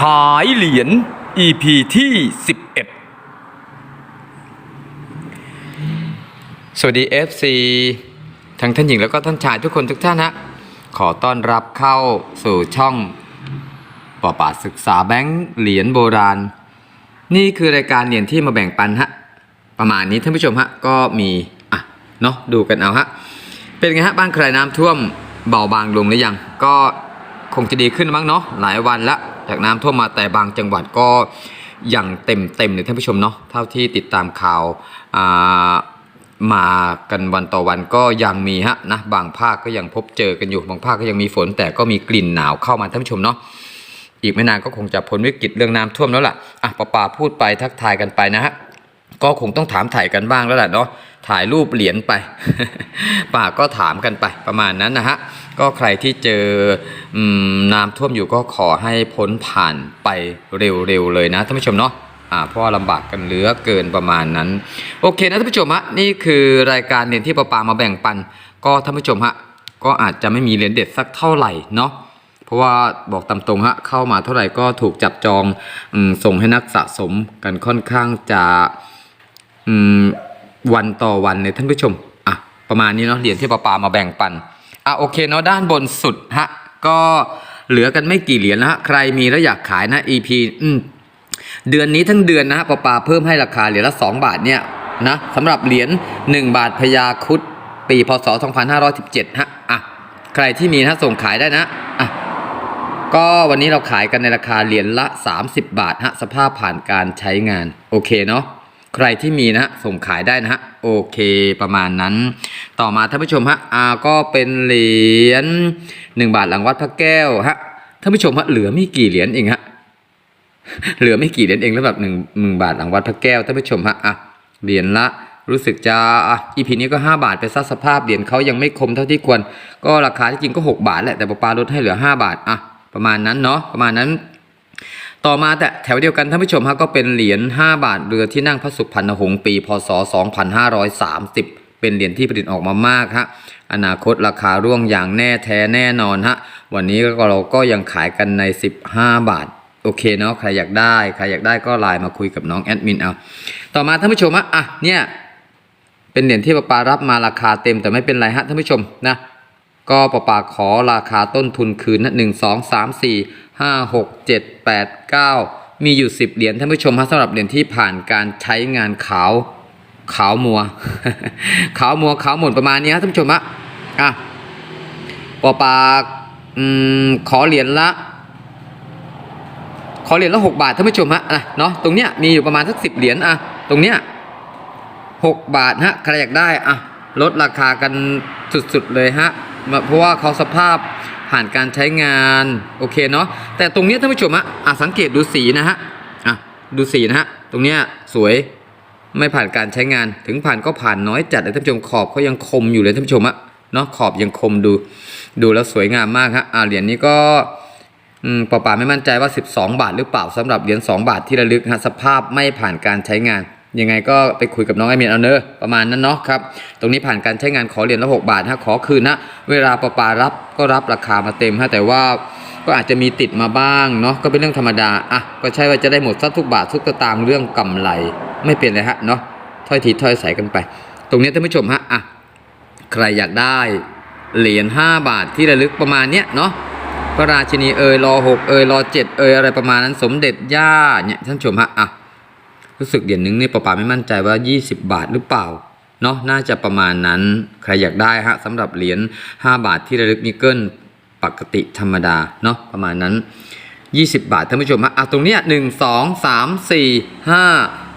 ขายเหรียญ EP ที่ 11 สวัสดี FC ทั้งท่านหญิงแล้วก็ท่านชายทุกคนทุกท่านฮะ ขอต้อนรับเข้าสู่ช่องปอป่าศึกษาแบงค์เหรียญโบราณ นี่คือรายการเหรียญที่มาแบ่งปันฮะ ประมาณนี้ท่านผู้ชมฮะ ก็มี อะ เนาะดูกันเอาฮะ เป็นไงฮะบ้านใครน้ำท่วมเบาบางลงหรือยัง ก็คงจะดีขึ้นมั้งเนาะหลายวันละ จากน้ำท่วมมาแต่บางจังหวัดก็ยังเต็มเต็มเลยท่านผู้ชมเนาะเท่าที่ติดตามข่าวามากันวันต่อวันก็ยังมีฮะนะบางภาคก็ยังพบเจอกันอยู่บางภาคก็ยังมีฝน แต่ก็มีกลิ่นหนาวเข้ามาท่านผู้ชมเนาะอีกไม่นานก็คงจะพ้นวิกฤตเรื่องน้ำท่วมแล้วล่ะอะป้าปาพูดไปทักทายกันไปนะฮะก็คงต้องถามถ่ายกันบ้างแล้วแหละเนาะถ่ายรูปเหรียญไป ป่าก็ถามกันไปประมาณนั้นนะฮะ ก็ใครที่เจอน้ำท่วมอยู่ก็ขอให้พ้นผ่านไปเร็วๆเลยนะท่านผู้ชมเนาะอ่าเพราะว่าลำบากกันเหลือเกินประมาณนั้น โอเคนะท่านผู้ชมฮะนี่คือรายการเหรียญที่ป้าปามาแบ่งปัน ก็ท่านผู้ชมฮะก็อาจจะไม่มีเหรียญเด็ดสักเท่าไหร่เนาะเพราะว่าบอกตามตรงฮะเข้ามาเท่าไหร่ก็ถูกจับจองอส่งให้นักสะสมกันค่อนข้างจะวันต่อวันเลยท่านผู้ชมอะประมาณนี้เนาะเหรียญที่ปาปามาแบ่งปัน อะโอเคเนาะด้านบนสุดฮะก็เหลือกันไม่กี่เหรียญนะฮะใครมีแล้วอยากขายนะ EP อืมเดือนนี้ทั้งเดือนนะฮะปปาเพิ่มให้ราคาเหรียญละ 2 บาทเนี่ยนะสำหรับเหรียญ1 บาทพญาคุดปีพศ 2517ฮะอะใครที่มีนะส่งขายได้นะอะก็วันนี้เราขายกันในราคาเหรียญละ 30 บาทฮะสภาพผ่านการใช้งานโอเคเนาะ ใครที่มีนะฮะส่งขายได้นะฮะโอเคประมาณนั้น ต่อมาท่านผู้ชมฮะอ่าก็เป็นเหรียญ1บาทหลังวัดพระแก้วฮะท่านผู้ชมฮะเหลือไม่กี่เหรียญเองฮะเหลือไม่กี่เหรียญเองแล้วแบบหนึ่งหนึ่งบาทหลังวัดพระแก้วท่านผู้ชมฮะอะเหรียญละรู้สึกจะอะอีพีนี้ก็ 5 บาทไปซะสภาพเหรียญเขายังไม่คมเท่าที่ควร ก็ราคาที่จริงก็ 6 บาทแหละแต่ปาปาลดให้เหลือ 5 บาทอะประมาณนั้นเนาะประมาณนั้น ต่อมาแต่แถวเดียวกันท่านผู้ชมฮะก็เป็นเหรียญ 5 บาทเรือที่นั่งพระสุพรรณหงษ์ปี พศ 2530 เป็นเหรียญที่ผลิตออกมามากฮะอนาคตราคาร่วงอย่างแน่แท้แน่นอนฮะวันนี้ก็เราก็ยังขายกันใน 15 บาทโอเคเนาะใครอยากได้ใครอยากได้ก็ไลน์มาคุยกับน้องแอดมินเอาต่อมาท่านผู้ชมฮะอะเนี่ยเป็นเหรียญที่ปปารับมาราคาเต็มแต่ไม่เป็นไรฮะท่านผู้ชมนะก็ปาปาขอราคาต้นทุนคืนนะหนึ่งสองสามสี่ ห้าหกเจ็ดแปดเก้ามีอยู่สิบเหรียญท่านผู้ชมฮะสำหรับเหรียญที่ผ่านการใช้งานขาวขาวมัว ขาวมัวขาวหม่นประมาณนี้ฮะท่านผู้ชมฮะอะปาปาอืมขอเหรียญละ ขอเหรียญละหกบาทท่านผู้ชมฮะอะเนาะตรงเนี้ยมีอยู่ประมาณสักสิบเหรียญอะตรงเนี้ยหกบาทฮะใครอยากได้อะลดราคากันสุดๆเลยฮะเพราะว่าเขาสภาพ ผ่านการใช้งานโอเคเนาะแต่ตรงนี้ท่านผู้ชมฮะอะสังเกตดูสีนะฮะอะดูสีนะฮะตรงเนี้ยสวยไม่ผ่านการใช้งานถึงผ่านก็ผ่านน้อยจัดเลยท่านผู้ชมขอบเขายังคมอยู่เลยท่านผู้ชมฮะเนาะขอบยังคมดู ดูแล้วสวยงามมากฮะอะเหรียญนี้ก็อืมป่าป่าไม่มั่นใจว่า 12 บาทหรือเปล่าสำหรับเหรียญ2บาทที่ระลึกฮะสภาพไม่ผ่านการใช้งาน ยังไงก็ไปคุยกับน้องไอเมียนเอาเนอะประมาณนั้นเนาะครับ ตรงนี้ผ่านการใช้งานขอเหรียญละหกบาทฮะขอคืนนะ เวลาปาปารับก็รับราคามาเต็มฮะแต่ว่าก็อาจจะมีติดมาบ้างเนาะก็เป็นเรื่องธรรมดาอะก็ใช่ว่าจะได้หมดสักทุกบาททุกสตางเรื่องกำไรไม่เป็นเลยฮะเนาะถ้อยทีถ้อยใสกันไป ตรงนี้ท่านผู้ชมฮะอะใครอยากได้เหรียญ5บาทที่ระลึกประมาณเนี้ยเนาะพระราชินีเอยรอหกเอยรอเจ็ดเอยอะไรประมาณนั้นสมเด็จย่าเนี่ยท่านผู้ชมฮะอะ รู้สึกเหรียญหนึ่งเนี่ยปาปาไม่มั่นใจว่า 20 บาทหรือเปล่าเนาะน่าจะประมาณนั้นใครอยากได้ฮะสำหรับเหรียญ5 บาทที่ระลึกนิกเกิลปกติธรรมดาเนาะประมาณนั้น 20 บาทท่านผู้ชมฮะอะตรงเนี้ยหนึ่งสองสามสี่ห้า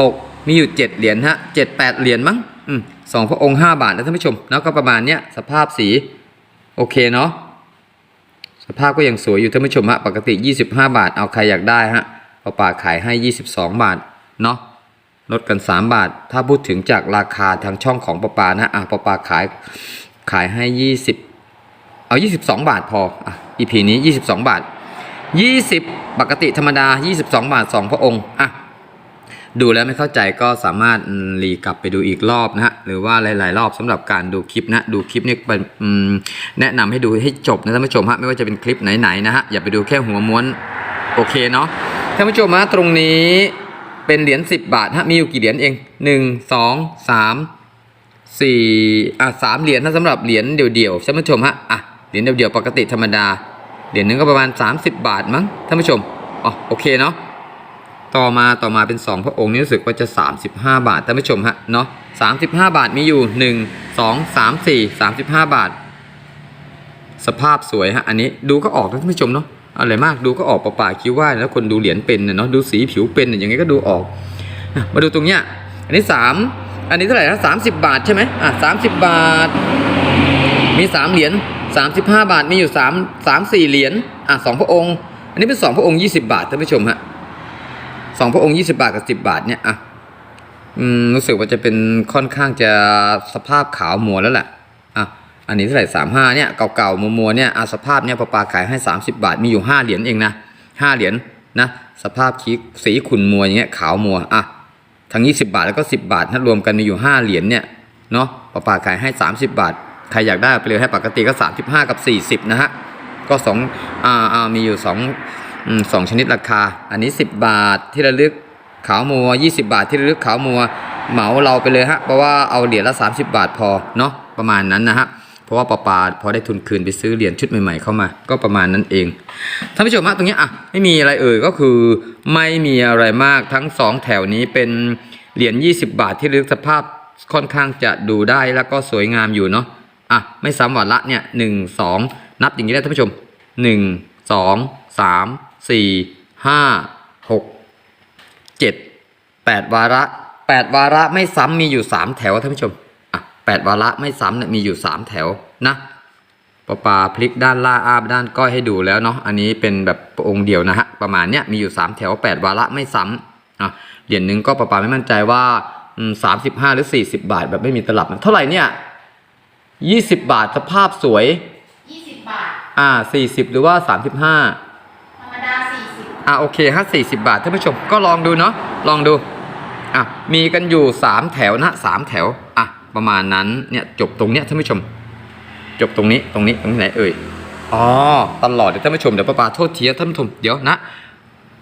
หกมีอยู่ 7 เหรียญฮะเจ็ดแปดเหรียญมั้งอืมสองพระองค์ 5 บาทนะท่านผู้ชมแล้วก็ประมาณเนี้ยสภาพสีโอเคเนาะสภาพก็ยังสวยอยู่ท่านผู้ชมฮะปกติ 25 บาทเอาใครอยากได้ฮะปาปาขายให้ 22 บาท เนาะลดกัน 3 บาท ถ้าพูดถึงจากราคาทางช่องของปาปานะอะปาปาขายขายให้ 20 เอา 22 บาทพออะ EP นี้ 22 บาท 20 ปกติธรรมดา 22 บาท 2 พระองค์อะดูแล้วไม่เข้าใจก็สามารถรีกลับไปดูอีกรอบนะฮะหรือว่าหลาย ๆ รอบสำหรับการดูคลิปนะดูคลิปนี่เป็นแนะนำให้ดูให้จบนะท่านผู้ชมฮะไม่ว่าจะเป็นคลิปไหน ๆ นะฮะอย่าไปดูแค่หัวม้วนโอเคเนาะท่านผู้ชมฮะตรงนี้ เป็นเหรียญ10 บาทฮะมีอยู่กี่เหรียญเอง 1 2 3 4อะสามเหรียญนะสำหรับเหรียญเดี่ยวๆท่านผู้ชมฮะอะเหรียญเดี่ยวๆปกติธรรมดาเหรียญหนึงก็ประมาณ 30 บาทมั้งท่านผู้ชมอ๋อโอเคเนาะต่อมาต่อมาเป็น 2 พระองค์นี่รู้สึกว่าจะ 35 บาทท่านผู้ชมฮะเนาะ35 บาทมีอยู่ 1 2 3 4 35 บาท สภาพสวยฮะอันนี้ดูก็ออกนะท่านผู้ชมเนาะ อะไรมากดูก็ออกป่าคิดว่าแล้วคนดูเหรียญเป็นน่ะเนาะดูสีผิวเป็นน่ะยังไงก็ดูออก มาดูตรงเนี้ยอันนี้สามอันนี้เท่าไหร่นะสามสิบบาทใช่ไหมอะสามสิบบาท มีสามเหรียญสามสิบห้าบาทมีอยู่สามสามสี่เหรียญอะสองพระองค์ อันนี้เป็นสองพระองค์ยี่สิบาทท่านผู้ชมฮะสองพระองค์ยี่สิบาทกับสิบบาทเนี่ยอะอืมรู้สึกว่าจะเป็นค่อนข้างจะสภาพขาวมัวแล้วแหละ อันนี้เท่าไหร่สามห้าเนี่ยเก่าๆมัวๆเนี่ยอาสภาพเนี่ยปปาขายให้ 30 บาท มีอยู่ 5 เหรียญเองนะห้าเหรียญนะสภาพคีสีขุ่นมัวอย่างเงี้ยขาวมัวอะทั้ง 20 บาทแล้วก็ 10 บาทถ้ารวมกันมีอยู่ 5 เหรียญเนี่ยเนาะปปาขายให้ 30 บาท ใครอยากได้ไปเลยให้ปกติก็ 35 กับ 40 นะฮะก็สองอ่าอ่ามีอยู่2อืมสองชนิดราคา อันนี้ 10 บาทที่ระลึกขาวมัว 20 บาทที่ระลึกขาวมัวเหมาเราไปเลยฮะเพราะว่าเอาเหรียญละ 30 บาทพอเนาะประมาณนั้นนะฮะ เพราะว่าปาปาพอได้ทุนคืนไปซื้อเหรียญชุดใหม่ๆเข้ามา ก็ประมาณนั้นเองท่านผู้ชมฮะตรงนี้อะไม่มีอะไรเอ่ยก็คือไม่มีอะไรมากทั้งสองแถวนี้เป็นเหรียญ20 บาทที่ลึกสภาพค่อนข้างจะดูได้แล้วก็สวยงามอยู่เนาะอะไม่ซ้ำวันละเนี่ยหนึ่งสองนับอย่างนี้ได้ท่านผู้ชมหนึ่งสองสามสี่ห้าหกเจ็ดแปดวาระแปดวาระไม่ซ้ำมีอยู่สามแถวท่านผู้ชม อะแปดวาระไม่ซ้ำเนี่ยมีอยู่สามแถวนะปลาปลาพลิกด้านล่างอาบด้านก้อยให้ดูแล้วเนาะอันนี้เป็นแบบองค์เดียวนะฮะประมาณเนี้ยมีอยู่สามแถวแปดวาระไม่ซ้ำอะเหรียญหนึ่งก็ปลาปลาไม่มั่นใจว่าสามสิบห้าหรือสี่สิบาทแบบไม่มีตลับเท่าไหร่เนี่ยยี่สิบบาทสภาพสวย20บาทอ่าสี่สิบหรือว่าสามสิบห้าธรรมดา40อะโอเคฮะสี่สิบาทท่านผู้ชมก็ลองดูเนาะลองดูอะมีกันอยู่สามแถวนะสามแถวอะ ประมาณนั้นเนี่ยจบตรงเนี้ยท่านผู้ชม จบตรงนี้ตรงนี้ตรงไหนเอ่ยอ๋อตลอดเดี๋ยวท่านผู้ชมเดี๋ยวป้าปาโทษทีนะท่านผู้ชมเดี๋ยวนะ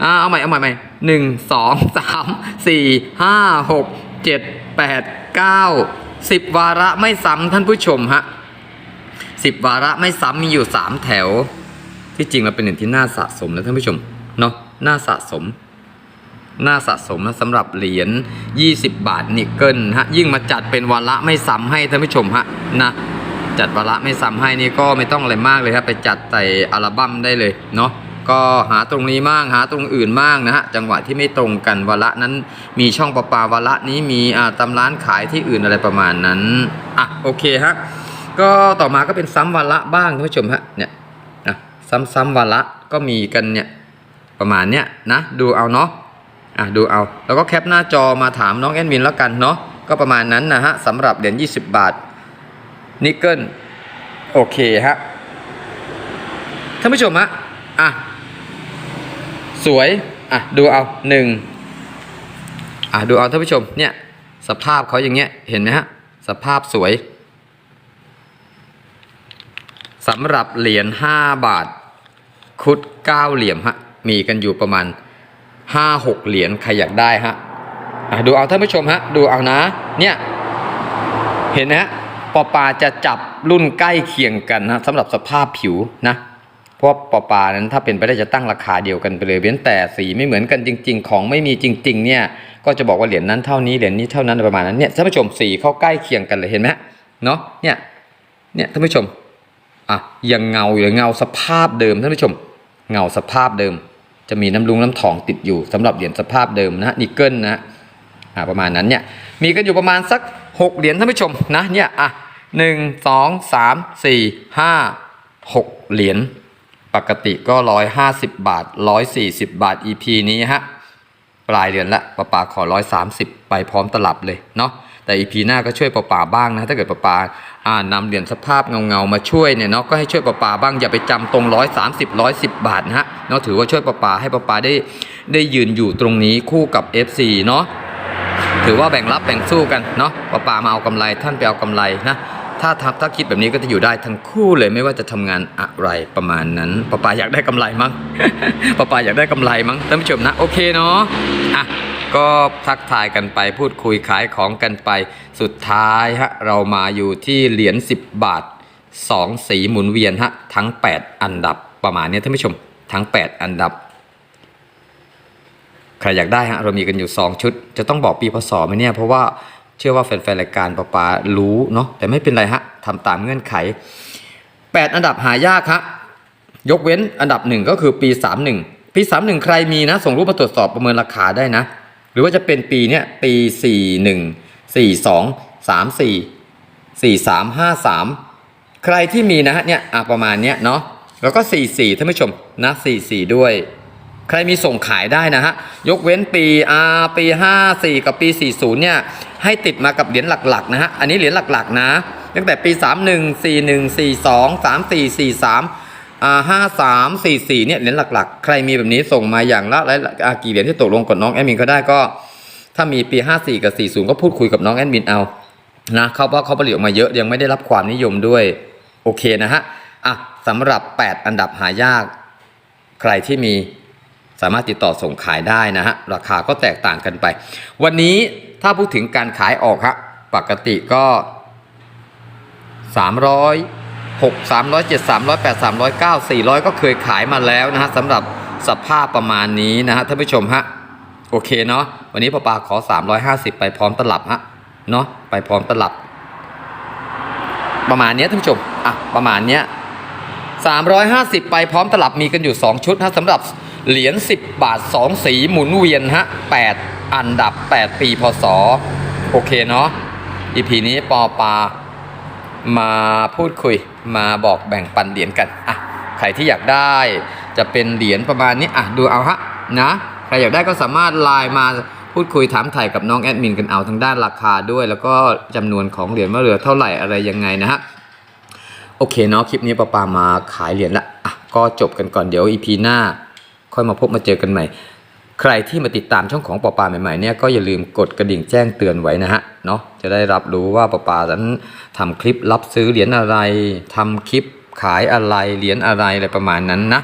อ่าเอาใหม่เอาใหม่ใหม่หนึ่งสองสามสี่ห้าหกเจ็ดแปดเก้าสิบวาระไม่ซ้ำท่านผู้ชมฮะสิบวาระไม่ซ้ำมีอยู่สามแถว ที่จริงเราเป็นหนึ่งที่น่าสะสมนะท่านผู้ชมเนาะน่าสะสม น่าสะสมนะสำหรับเหรียญ 20 บาทนิกเกิลฮะยิ่งมาจัดเป็นวาระไม่ซ้ำให้ท่านผู้ชมฮะนะจัดวาระไม่ซ้ำให้นี่ก็ไม่ต้องอะไรมากเลยครับไปจัดใส่อัลบั้มได้เลยเนาะก็หาตรงนี้บ้างหาตรงอื่นบ้างนะฮะจังหวะที่ไม่ตรงกันวาระนั้นมีช่องประปาวาระนี้มีอ่าตำร้านขายที่อื่นอะไรประมาณนั้นอะโอเคฮะก็ต่อมาก็เป็นซ้ำวาระบ้างท่านผู้ชมฮะเนี่ยนะซ้ำๆวาระก็มีกันเนี่ยประมาณเนี้ยนะดูเอาเนาะ อะดูเอา แล้วก็แคปหน้าจอมาถามน้องแอดมินแล้วกันเนาะก็ประมาณนั้นนะฮะสำหรับเหรียญ20 บาทนิกเกิลโอเคฮะท่านผู้ชมฮะอะสวยอะดูเอาหนึ่งอะดูเอาท่านผู้ชมเนี่ยสภาพเขาอย่างเงี้ยเห็นไหมฮะสภาพสวยสำหรับเหรียญ5บาท คุดเก้าเหลี่ยมฮะมีกันอยู่ประมาณ ห้าหกเหรียญใครอยากได้ฮะดูเอาท่านผู้ชมฮะดูเอานะ เนี่ยเห็นนะฮะปอปาจะจับรุ่นใกล้เคียงกันนะสำหรับสภาพผิวนะเพราะปอปานั้นถ้าเป็นไปได้จะตั้งราคาเดียวกันไปเลยเว้นแต่สีไม่เหมือนกันจริง ๆ ของไม่มีจริง ๆ เนี่ยก็จะบอกว่าเหรียญนั้นเท่านี้เหรียญนี้เท่านั้นประมาณนั้นเนี่ยท่านผู้ชมสีเข้าใกล้เคียงกันเลยเห็นไหมเนาะเนี่ยเนี่ยท่านผู้ชมอะยังเงาอยู่เงาสภาพเดิมท่านผู้ชม เงาสภาพเดิม จะมีน้ำลุงน้ำทองติดอยู่สำหรับเหรียญสภาพเดิมนะนิกเกิลนะอ่าประมาณนั้นเนี่ยมีกันอยู่ประมาณสัก 6 เหรียญท่านผู้ชมนะเนี่ยอะหนึ่งสองสามสี่ห้าหกเหรียญปกติก็ร้อยห้าสิบบาทร้อยสี่สิบบาท EP นี้ฮะปลายเดือนละปะปาขอร้อยสามสิบไปพร้อมตลับเลยเนาะ แต่ EP หน้าก็ช่วยปะปาบ้างนะถ้าเกิดปะปาอ่านำเหรียญสภาพเงาเงาๆมาช่วยเนี่ยเนาะก็ให้ช่วยปะปาบ้างอย่าไปจำตรงร้อยสามสิบร้อยสิบบาทนะฮะเนาะถือว่าช่วยปะปาให้ปะปาได้ได้ยืนอยู่ตรงนี้คู่กับ FC เนาะถือว่าแบ่งรับแบ่งสู้กันเนาะปาปามาเอากำไรท่านไปเอากำไรนะถ้าทำถ้าคิดแบบนี้ก็จะอยู่ได้ทั้งคู่เลยไม่ว่าจะทำงานอะไรประมาณนั้นป้าปาอยากได้กำไรมั้งป้าปาอยากได้กำไรมั้งท่านผู้ชมนะโอเคเนาะอะ ก็ทักทายกันไปพูดคุยขายของกันไป สุดท้ายฮะเรามาอยู่ที่เหรียญ10 บาท 2 สีหมุนเวียนฮะทั้ง 8 อันดับประมาณนี้ท่านผู้ชมทั้ง 8 อันดับใครอยากได้ฮะเรามีกันอยู่ 2 ชุด จะต้องบอกปีพศไหมเนี่ยเพราะว่าเชื่อว่าแฟนๆรายการปะปารู้เนาะแต่ไม่เป็นไรฮะทำตามเงื่อนไข 8 อันดับหายากฮะยกเว้นอันดับหนึ่งก็คือปี 31 ปี 31 ใครมีนะ ส่งรูปมาตรวจสอบประเมินราคาได้นะ หรือว่าจะเป็นปีเนี้ยปี 41 42 34 43 53 ใครที่มีนะฮะเนี่ยอะประมาณเนี้ยเนาะแล้วก็ 44ท่านผู้ชมนะ44 ด้วย ใครมีส่งขายได้นะฮะยกเว้นปีอาปี 54 กับปี 40 เนี่ยให้ติดมากับเหรียญหลักๆนะฮะอันนี้เหรียญหลักๆนะตั้งแต่ปี 31 41 42 34 43 อ่า53 44เนี่ยเหรียญหลักๆ ใครมีแบบนี้ส่งมาอย่างละหลายกี่เหรียญที่ตกลงกับน้องแอดมินก็ได้ก็ ถ้ามีปี54กับ40ก็พูดคุยกับน้องแอดมินเอานะเขาว่าเขาผลิตออกมาเยอะยังไม่ได้รับความนิยมด้วยโอเคนะฮะอะสำหรับ 8 อันดับหายาก ใครที่มีสามารถติดต่อส่งขายได้นะฮะราคาก็แตกต่างกันไป วันนี้ถ้าพูดถึงการขายออกฮะปกติก็ 300 6 307 308 309 400 ก็เคยขายมาแล้วนะฮะสำหรับสภาพประมาณนี้นะฮะท่านผู้ชมฮะโอเคเนาะวันนี้ปอปาขอ 350 ไปพร้อมตลับฮะเนาะไปพร้อมตลับ ประมาณนี้ท่านผู้ชมอะประมาณเนี้ย350 ไปพร้อมตลับมีกันอยู่ 2 ชุดฮะสำหรับเหรียญ10 บาท 2 สีหมุนเวียนฮะ8อันดับ 8 ปีพศโอเคเนาะ EP นี้ปอปา มาพูดคุยมาบอกแบ่งปันเหรียญกันอะใครที่อยากได้จะเป็นเหรียญประมาณนี้อะดูเอาฮะนะใครอยากได้ก็สามารถไลน์มาพูดคุยถามไถ่กับน้องแอดมินกันเอาทั้งด้านราคาด้วย แล้วก็จำนวนของเหรียญว่าเหลือเท่าไหร่อะไรยังไงนะฮะโอเคเนาะคลิปนี้ปาปามาขายเหรียญละอะก็จบกันก่อนเดี๋ยว EP หน้า ค่อยมาพบมาเจอกันใหม่ ใครที่มาติดตามช่องของปอปาใหม่ๆเนี่ยก็อย่าลืมกดกระดิ่งแจ้งเตือนไว้นะฮะเนาะจะได้รับรู้ว่าปอปานั้นทำคลิปรับซื้อเหรียญอะไรทำคลิปขายอะไรเหรียญอะไรอะไรประมาณนั้นนะ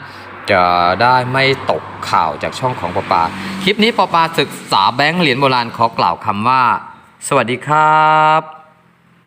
จะได้ไม่ตกข่าวจากช่องของปอปา คลิปนี้ปอปาศึกษาแบงค์เหรียญโบราณขอกล่าวคำว่า สวัสดีครับ